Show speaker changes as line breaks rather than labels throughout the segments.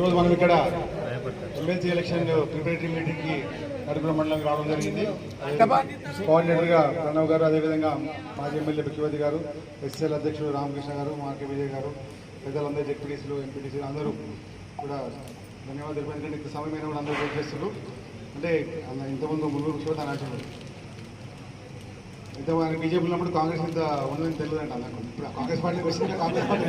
ఈరోజు మనం ఇక్కడ ఎమ్మెల్సీ ఎలక్షన్ ప్రిపరేటరీ మీటింగ్కి నడుపుల మండలం రావడం జరిగింది. కోఆర్డినేటర్గా ప్రణవ్ గారు అదేవిధంగా మాజీ ఎమ్మెల్యే బిక్కివతి గారు ఎస్ఎల్ అధ్యక్షుడు రామకృష్ణ గారు మార్కే విజయ్ గారు పెద్దలందరూ జెడ్పీటీసీలు ఎంపీటీసీలు అందరూ కూడా ధన్యవాదాలు తెలిపారు. ఎందుకంటే ఇంత సమయమైన కూడా అందరూ వెయిట్ చేస్తున్నారు. అంటే ఇంతకుముందు ముగ్గురు కూడా అనాల్సింది ఇంత మనకి బీజేపీ ఉన్నప్పుడు కాంగ్రెస్ ఇంత ఉందని తెలియదంట అన్నకు ఇప్పుడు కాంగ్రెస్ పార్టీ వచ్చింది కాంగ్రెస్ పార్టీ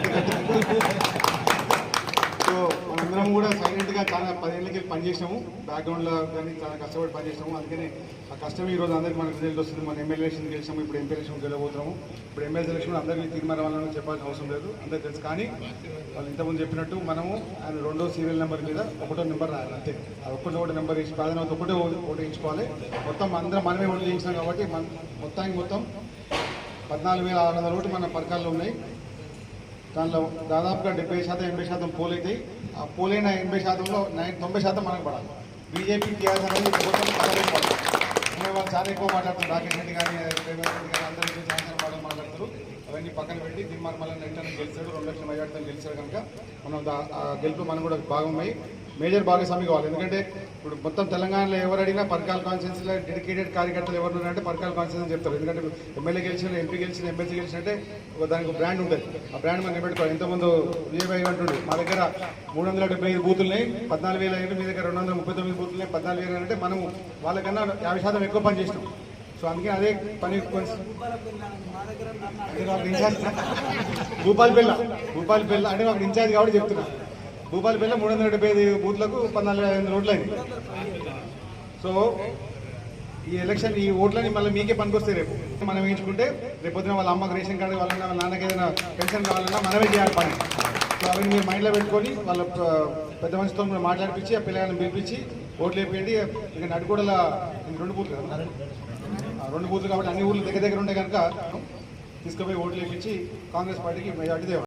మనందరం కూడా సైలెంట్గా చాలా పదేళ్ళకి పనిచేసాము బ్యాక్గ్రౌండ్లో కానీ చాలా కష్టపడి పనిచేసాము అందుకనే ఆ కష్టం ఈ రోజు అందరికి మనకు రిజల్ట్ వస్తుంది. మన ఎమ్మెల్యే ఎలక్షన్ గెలిచాము ఇప్పుడు ఎంపీ ఎలక్షన్ గెలవబోతున్నాము. ఇప్పుడు ఎమ్మెల్యే ఎలక్షన్ అందరికీ తీర్మానం వాళ్ళని చెప్పాల్సిన అవసరం లేదు. అందరికీ తెలుసు. కానీ వాళ్ళు ఇంతకుముందు చెప్పినట్టు మనము ఆయన రెండో సీరియల్ నెంబర్ మీద ఒకటో నెంబర్ రాయాలి. అంతే. అది ఒక్కటో ఒకటి నెంబర్ ఇచ్చి ప్రాధాన్యత ఒకటే ఓటు వేయించుకోవాలి. మొత్తం అందరం మనమే ఓటు వేయించినాం కాబట్టి మన మొత్తానికి మొత్తం పద్నాలుగు వేల ఆరు వందల ఓటు మన పథకాల్లో ఉన్నాయి. దానిలో దాదాపుగా డెబ్బై శాతం ఎనభై శాతం పోల్ అవుతాయి ఆ పోలైన ఎనభై శాతంలో నైన్ తొంభై శాతం మనకు పడాలి. బీజేపీ టీఆర్ఎస్ అనేది ప్రభుత్వం పదవి పడాలి ఇంకా వాళ్ళు చాలా ఎక్కువ మాట్లాడుతున్నారు. రాకేష్ రెడ్డి కానీ రేవంత్ రెడ్డి కానీ అందరూ గురించి చాలా మాటలు మాట్లాడతారు అవన్నీ పక్కన పెట్టి దిమ్మార్ మళ్ళీ రిటర్న్ గెలిచాడు రెండు లక్షల మెజార్టీతో గెలిచాడు కనుక మనం ఆ గెలుపు మనం కూడా భాగమై మేజర్ భాగస్వామి కావాలి. ఎందుకంటే ఇప్పుడు మొత్తం తెలంగాణలో ఎవరు అడిగినా పర్కాల కాన్స్టిట్యూన్సీలో డెడికేటెడ్ కార్యకర్తలు ఎవరు ఉన్నారంటే పర్కాల కాన్స్టిట్యూన్సీ చెప్తారు. ఎందుకంటే ఎమ్మెల్యే గెలిచిన ఎంపీ గెలిచిన ఎమ్మెల్సీ గెలిచినట్టే ఒక దానికి బ్రాండ్ ఉంటుంది ఆ బ్రాండ్ మనం నిలబెట్టుకోవాలి. ఇంతకుముందు విజయభాయ్ అంటుండే మా దగ్గర మూడు వందల డెబ్బై ఐదు బూతులున్నాయి పద్నాలుగు వేల ఐదు మీ దగ్గర రెండు వందల ముప్పై తొమ్మిది బూతులున్నాయి పద్నాలుగు వేలు అంటే మనము వాళ్ళకన్నా యాభై శాతం ఎక్కువ పని చేసినాం. సో అందుకే అదే పని నాకు ఇన్ఛార్జ్ భూపాలపల్లి భూపాలపల్లి అంటే నాకు ఇన్ఛార్జ్ కాబట్టి చెప్తున్నా. భూపాలపల్లి మూడు వందల డెబ్బై ఐదు బూత్లకు పద్నాలుగు ఐదు వందల ఓట్లు అయింది సో ఈ ఎలక్షన్ ఈ ఓట్లని మళ్ళీ మీకే పనికొస్తాయి రేపు. మనం వేయించుకుంటే రేపు పొద్దున వాళ్ళ అమ్మకి రేషన్ కార్డు వాళ్ళన్నా వాళ్ళ నాన్నకి ఏదైనా పెన్షన్ కావాలన్నా మనమే చేయాలి పని. సో అవన్నీ మీరు మైండ్లో పెట్టుకొని వాళ్ళ పెద్ద మనిషితో కూడా మాట్లాడిపించి ఆ పిల్లగాలను పిలిపించి ఓట్లు వేపియండి. ఇక నడుకోడల రెండు బూత్లు కదా? ఆ రెండు బూత్లు కాబట్టి అన్ని ఊర్లు దగ్గర దగ్గర ఉంటే కనుక తీసుకుపోయి ఓట్లు వేపించి కాంగ్రెస్ పార్టీకి మెజార్టీ